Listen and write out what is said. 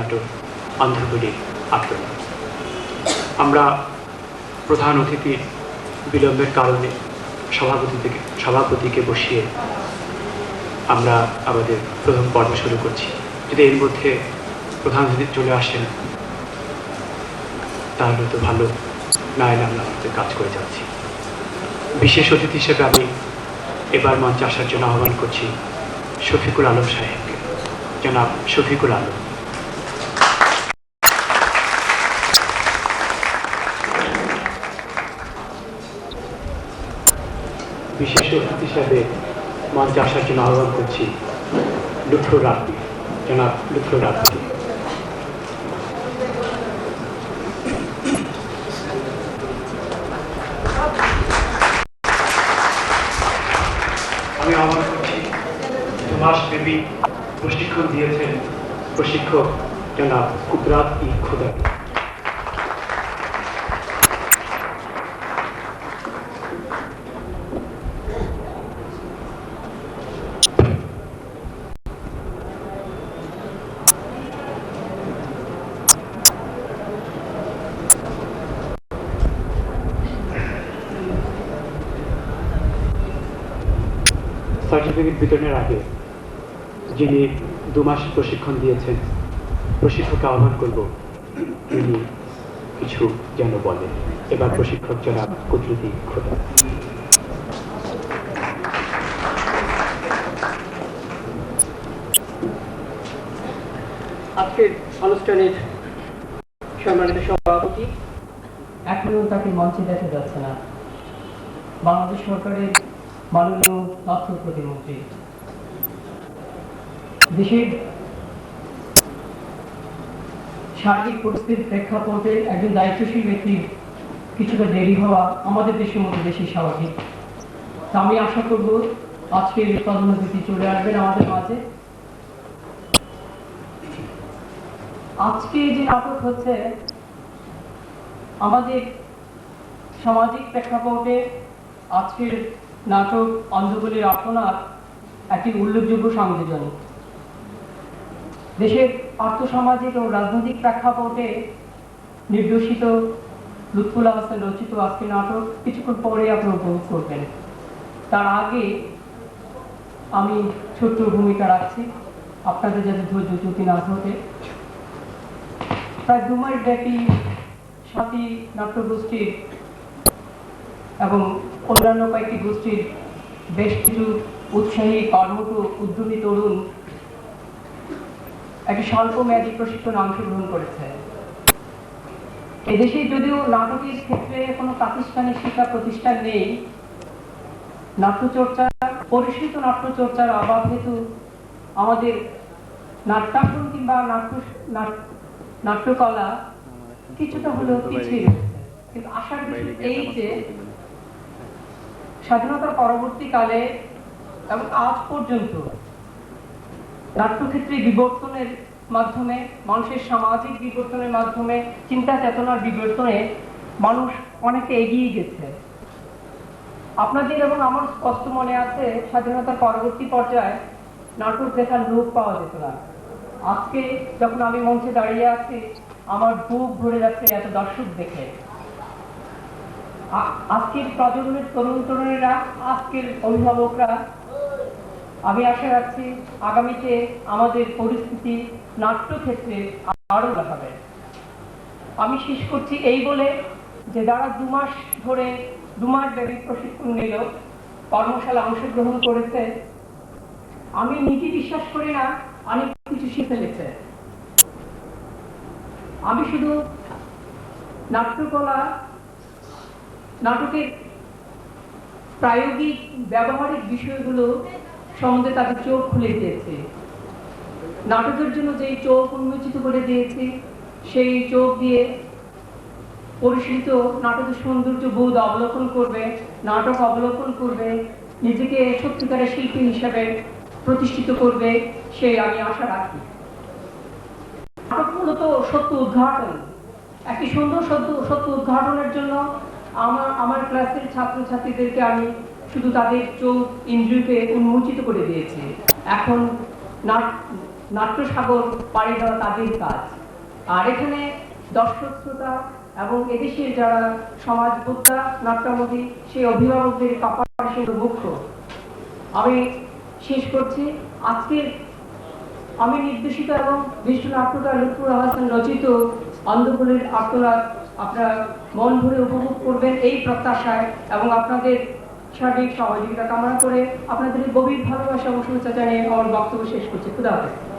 নাটক অন্ধ্রগুলির আক্রমণ। আমরা প্রধান অতিথির বিলম্বের কারণে সভাপতি থেকে সভাপতিকে বসিয়ে আমরা আমাদের প্রথম পর্ব শুরু করছি। যদি এর মধ্যে প্রধান অতিথি চলে আসেন, তাহলে তো ভালো। না, আমরা আমাদের কাজ করে যাচ্ছি। বিশেষ অতিথি হিসেবে আমি এবার মঞ্চে আসার জন্য আহ্বান করছি শফিকুল আলম সাহেবকে। জনাব শফিকুল আলম। বিশেষ অতিথি হিসাবে মঞ্চে আসার জন্য আহ্বান করছি লুৎফর রাব্বি, জনাব লুৎফর রাব্বি। আমি প্রশিক্ষণ দিয়েছেন প্রশিক্ষক জনাব কুবরাত ই খুদাকে সার্টিফিকেট বিতরণের আগে যিনি দু মাস প্রশিক্ষণ দিয়েছেন প্রশিক্ষককে আহ্বান করব তিনি কিছু যেন বলেন। এবার প্রশিক্ষক জনাব কুদরতি খোদা। আজকের অনুষ্ঠানের সম্মানিত সভাপতি। এখনও তাকে মঞ্চে দেখা যাচ্ছে না। বাংলাদেশ সরকারের মাননীয় তথ্য প্রতিমন্ত্রী। দেশের সার্বিক পরিস্থিতির প্রেক্ষাপটে একজন দায়িত্বশীল ব্যক্তির কিছুটা দেরি হওয়া আমাদের দেশের মধ্যে বেশি স্বাভাবিক। তা আমি আশা করব আজকের প্রধান অতিথি চলে আসবেন আমাদের মাঝে। আজকে যে নাটক হচ্ছে, আমাদের সামাজিক প্রেক্ষাপটে আজকের নাটক অন্ধগুলির আপনার একটি উল্লেখযোগ্য সংযোজন। দেশের আর্থসামাজিক ও রাজনৈতিক প্রেক্ষাপটে নির্দেশিত লুৎফুল আহসান রচিত আজকের নাটক কিছুক্ষণ পরে আপনি উপভোগ করবেন। তার আগে আমি ছোট্ট ভূমিকা রাখছি। আপনাদের যাতে ধৈর্য চ্যুতি না ঘটে প্রায় দু মাস ব্যাপী সাথী নাট্যগোষ্ঠীর এবং অন্যান্য কয়েকটি গোষ্ঠীর বেশ কিছু উৎসাহী কর্মঠ উদ্যমী তরুণ একটি স্বল্প মেয়াদী প্রশিক্ষণে অংশগ্রহণ করেছে। এদেশে যদিও নাটকের ক্ষেত্রে কোনো প্রাতিষ্ঠানিক শিক্ষা প্রতিষ্ঠান নেই নাট্যচর্চা পরিচিত নাট্যচর্চার অভাব হেতু আমাদের নাট্যাঙ্কন কিংবা নাট্য নাট- নাট্যকলা কিছুটা হলেও পিছিয়ে কিন্তু আশার বিষয় এই যে স্বাধীনতার পরবর্তীকালে এবং আজ পর্যন্ত নাট্যক্ষেত্রে বিবর্তনের মাধ্যমে, মানুষের সামাজিক বিবর্তনের মাধ্যমে, চিন্তা চেতনার বিবর্তনে মানুষ অনেকে এগিয়ে গেছে। আপনাদের এবং আমার স্পষ্ট মনে আছে, স্বাধীনতার পরবর্তী পর্যায়ে নাটক দেখার লোক পাওয়া যেত না। আজকে যখন আমি মঞ্চে দাঁড়িয়ে আছি, আমার বুক ভরে যাচ্ছে এত দর্শক দেখে। আজকের প্রজন্মের তরুণ তরুণীরা, আজকের অভিভাবকরা, আমি আশা রাখছি আগামীতে আমাদের পরিস্থিতি নাট্যক্ষেত্রে আরও হবে। আমি শেষ করছি এই বলে যে যারা দু মাস ধরে, দু মাস ব্যাপী প্রশিক্ষণ নিল কর্মশালা অংশগ্রহণ করেছে, আমি নিজে বিশ্বাস করি না অনেক কিছু শিখে ফেলেছে। আমি শুধু নাট্যকলা নাটকের প্রায়োগিক ব্যবহারিক বিষয়গুলো সম্বন্ধে তাদের চোখ খুলে দিয়েছে। নাটকের জন্য যেই চোখ উন্মোচিত করে দিয়েছি, সেই চোখ দিয়ে পরিশীলিত নাটকের সৌন্দর্য বোধ অবলোকন করবে, নাটক অবলোকন করবে, নিজেকে সত্যিকারের শিল্পী হিসাবে প্রতিষ্ঠিত করবে, সেই আমি আশা রাখি। নাটক মূলত সত্য উদ্ঘাটন। একটি সুন্দর সত্য সত্য উদ্ঘাটনের জন্য আমার আমার ক্লাসের ছাত্রছাত্রীদেরকে আমি শুধু তাদের চোখ ইন্দ্রিয়কে উন্মোচিত করে দিয়েছি। এখন নাট, নাট্যসাগর পাড়ি দেওয়া তাদের কাজ। আর এখানে দর্শক শ্রোতা এবং এদেশের যারা সমাজবোদ্ধা নাট্যমোদী সেই অভিভাবকদের কাপাসের মুখ্য আমি শেষ করছি। আজকের আমি নির্দেশিত এবং বিষ্ণু নাট্যকার লুৎফুর হাসান রচিত অন্ধকুলের আত্মরাত আপনারা মন ভরে উপভোগ করবেন এই প্রত্যাশায় এবং আপনাদের সার্বিক সহযোগিতা কামনা করে আপনাদের গভীর ভালোবাসা এবং শুভেচ্ছা জানিয়ে আমার বক্তব্য শেষ করছি। খুদা হাফেজ।